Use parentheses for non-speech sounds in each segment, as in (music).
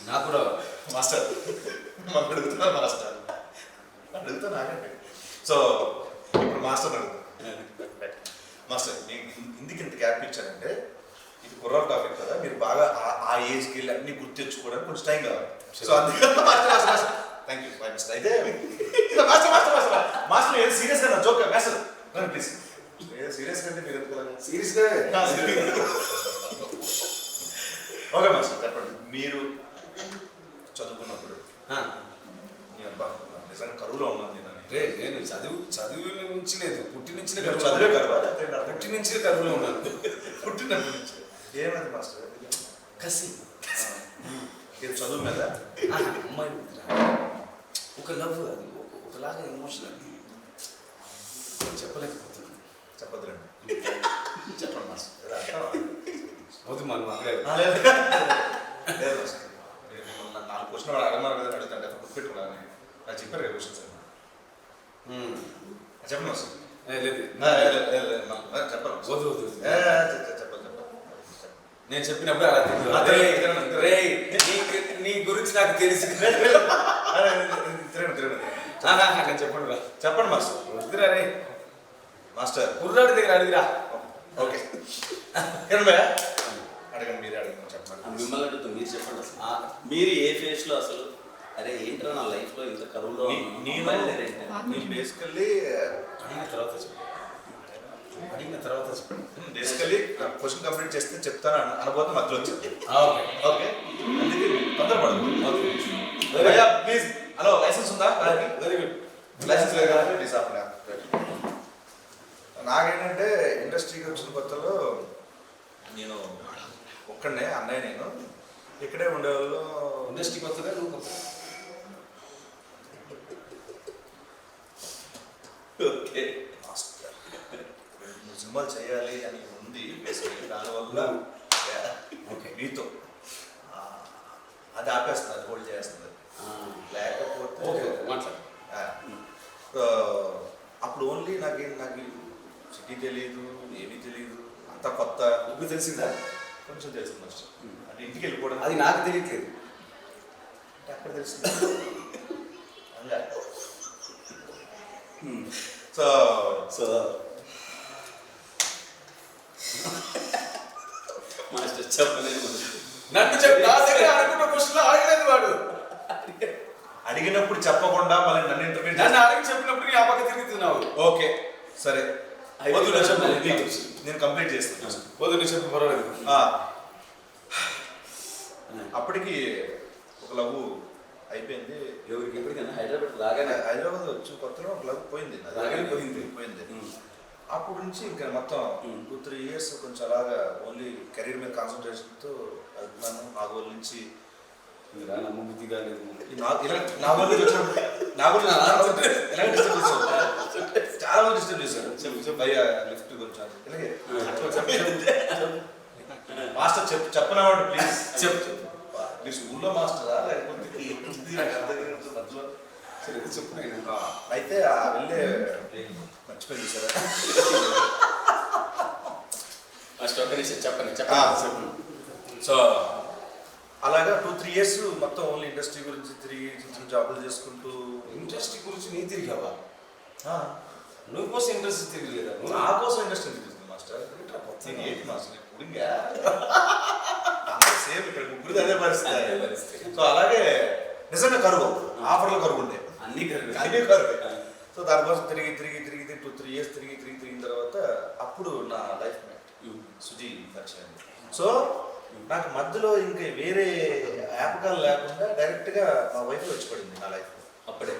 నాకు కూడా మాస్టర్ మనం అడుగుతున్నా మాస్టర్. అడుగుతా నాకండి సో ఇప్పుడు మాస్టర్ అడుగుతా. మాస్టర్ మీకు ఇందుకు ఇంత గ్యాప్ ఇచ్చానంటే ఇది కుర్రాల టాపిక్ కదా మీరు బాగా ఆ- ఆ ఏజ్కి వెళ్ళి అన్ని గుర్తు తెచ్చుకోవడానికి కొంచెం టైం కావాలి. సో అందుకని మాస్టర్ థ్యాంక్ యూ మాస్టర్. అయితే మాస్టర్ మాస్టర్ మాస్టర్. మాస్టర్ ఏదో సీరియస్గా నా జోక్ మాస్టర్. రండి ప్లీజ్ సీరియస్గా అంటే మీరు ఎందుకు సీరియస్గా (laughs) ఓకే మాస్టర్. చెప్పండి. మీరు చదువుకున్నప్పుడు నేను అబ్బా, నిజంగా కరువులో ఉన్నాను నేను అని. రే నేను చదువు చదువు నుంచి లేదు. పుట్టి నుంచి చదివే? పుట్టి నుంచి కరువులో ఉన్నాను. పుట్టినప్పటి నుంచి. ఏమైంది మాస్టర్? కసి. ఇది చదువు మీద? అమ్మాయి. ఒక లవ్ అది ఒక- ఒకలాగా ఎమోషన్ అది. చెప్పలేకపోతున్నాను. చెప్పదురండి చెప్పండి మాస్టర్? వద్దు మనం నా- నాలుగు క్వశ్చన్ వాడు కదా అడుగుతాంటే గుర్తుపెట్టుకున్నాను నాకు చెప్పారు కదా క్వశ్చన్స్ ఉమ్. చెప్పండి మాస్టర్ ఏ, లేదు. ఆ, లేదు, లేదు, లేదు, మా- చెప్పండి మాస్టర్. వద్దు వద్దు వద్దు. ఏ, చెప్ప- చెప్ప- చెప్పండి చెప్పండి నేను చెప్పినప్పుడు అలా అదే, రే నీ గురించి నాకు తెలుసు. చెప్పండి రా. చెప్పండి మాస్టర్. వద్దురా రే మాస్టర్. కుర్రాడి దగ్గర అడిగిరా. ఓకే. అడగండి మీరే అడగండి చెప్పండి. మిమ్మల్ని అడుగుతుంది మీరు చెప్పండి మీరు ఏ ఫేజ్లో అసలు అరే ఏంట్రా నా లైఫ్లో ఇంత కరువులో నీ- నేను? నేను బేసికల్లీ అడిగిన తర్వాత అడిగిన తర్వాత బేసికల్లీ క్వశ్చన్ కంప్లీట్ చేస్తే చెప్తాను అన- అనుభవం మధ్యలో వచ్చింది ఆ, ఓకే. ఓకే? అందుకే తొందరపడదు ప్లీజ్ హలో లైసెన్స్ ఉందా? Very good. లైసెన్స్ లేదు కదా? ప్లీజ్ ఆపండి నాకేంటంటే ఇండస్ట్రీకి వచ్చిన కొత్తలో నేను ఒక్కడనే అన్నయ్య నేను ఇక్కడే ఉండేవాళ్ళు. ఇండస్ట్రీకి వస్తుందా నువ్వు కొత్త ఓకే మాస్టర్ నువ్వు సినిమాలు చేయాలి అని ఉంది బేసికలీ దానివల్ల ఓకే. మీతో అది ఆపేస్తుంది అది హోల్డ్ చేస్తుంది. లేకపోతే ఆ, ఆ, అప్పుడు ఓన్లీ నాకు నాకు సిటీ తెలియదు ఏమీ తెలియదు అంత కొత్త ఇప్పుడు తెలిసిందా? కొంచెం తెలుసు మాస్టర్ అంటే ఇంటికి వెళ్ళిపోవడం అది నాకు తెలియట్లేదు. అంటే అక్కడ తెలిసింది? సో సో మాస్టర్ చెప్పలేదు. నన్ను చెప్పు నా దగ్గర అనుకున్న క్వశ్చన్ అడగలేదు వాడు. అడిగినప్పుడు చెప్పకుండా మళ్ళీ నన్ను ఇంటర్వ్యూ నన్ను అడిగి చెప్పినప్పుడు నీ ఆ పక్క తిరుగుతున్నావు ఓకే సరే. వద్దు నేను చెప్పను. నేను కంప్లీట్ చేస్తాను వద్దు చెప్పు పర్వాలేదు. అప్పటికి ఒక లవ్ అయిపోయింది. ఎవరికి? ఎప్పటికైనా? హైదరాబాద్ రాగానే హైదరాబాద్ వచ్చి కొత్తలో ఒక లవ్ పోయింది. అలాగే పోయింది. పోయింది. ఉమ్. అప్పటి నుంచి ఇంకా మొత్తం. టూ త్రీ ఇయర్స్ కొంచెం అలాగా ఓన్లీ కెరీర్ మీద కాన్సన్ట్రేషన్తో వెళ్తున్నాను నాగోల్ నుంచి నమ్మబుద్ధి కాలేదు నాగోల్ నాగోల్ నుంచి ఎలా డిస్టర్బ్ చేశారు చాలా మంది డిస్టర్బ్ చేశారు చెప్పు భయ్య లిఫ్ట్ కొంచెం. ఇలాగే. అట్లా చెప్పు, చెప్పు. మాస్టర్ చెప్పు చెప్పనవాడు ప్లీజ్ చెప్పు మీ స్కూల్లో మాస్టరా లేకపోతే ఏంటి? నాకు అర్థం కాదు మధ్యలో. సరే ఇది చెప్పు నేను ఆ, అయితే ఆ వెళ్ళే మర్చిపోయింది సార్. ఒక్క నిమిషం చెప్పండి చెప్పండి చెప్పు. సో అలాగా టూ త్రీ ఇయర్స్ మొత్తం ఓన్లీ ఇండస్ట్రీ గురించి తిరిగి చిన్న చిన్న జాబులు చేసుకుంటూ ఇంట్రెస్ట్ గురించి నీ తిరిగావా? నువ్వు కోసం ఇంట్రెస్ట్ తిరగలేదా? నా కోసం ఇండస్ట్రీ తిరుగుతుంది మాస్టర్. కొత్త ఏంటి మాస్టర్? పుడింగా సేమ్ ఇక్కడ ముగ్గురు అదే పరిస్థితి. సో అలాగే నిజంగా కరువు ఆఫర్లో కరువు ఉండే. అన్ని కరువు. అదే కరువు. సో దానికోసం తిరిగి తిరిగి తిరిగి తిరిగి టూ త్రీ ఇయర్స్ తిరిగి తిరిగి తిరిగిన తర్వాత అప్పుడు నా లైఫ్ మేట్ సుజీ పరిచయం. సో నాకు మధ్యలో ఇంకా వేరే యాప్కాలు లేకుండా డైరెక్ట్గా మా వైఫ్ వచ్చి పడింది నా లైఫ్ అప్పుడే.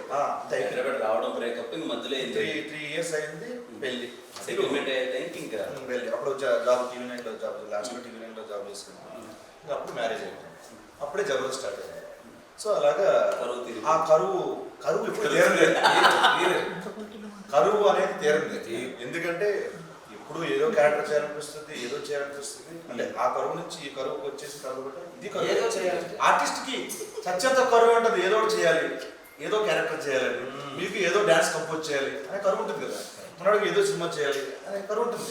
హైదరాబాద్ రావడం బ్రేకప్ ఇంక మధ్యలో త్రీ త్రీ ఇయర్స్ అయింది. పెళ్ళి. సెటిల్మెంట్ ఇంకా. వెళ్ళి అప్పుడు జాబ్ టీవీ నైన్లో జాబ్ లాస్ట్లో టీవీ నైన్లో జాబ్ చేసుకున్నాను. ఇంకా అప్పుడు మ్యారేజ్ అయిపోయింది. అప్పుడే జబర్దస్త్ స్టార్ట్ అయింది సో అలాగా కరువు. ఆ కరువు కరువు ఇప్పుడు తీరంది కరువు అనేది తీరంది ఎందుకంటే ఇప్పుడు ఏదో క్యారెక్టర్ చేయాలనిపిస్తుంది ఏదో చేయాలనిపిస్తుంది. అంటే ఆ కరువు నుంచి ఈ కరువుకి వచ్చేసి కరువు ఇది ఏదో చేయాలి. ఆర్టిస్ట్కి సత్యంత కరువు ఉంటుంది. ఏదో ఒకటి చేయాలి. ఏదో క్యారెక్టర్ చేయాలి. మీకు ఏదో డాన్స్ కంపోజ్ చేయాలి. అనే కరువు ఉంటుంది కదా. మనవాడికి ఏదో సినిమా చేయాలి. అనే కరువు ఉంటుంది.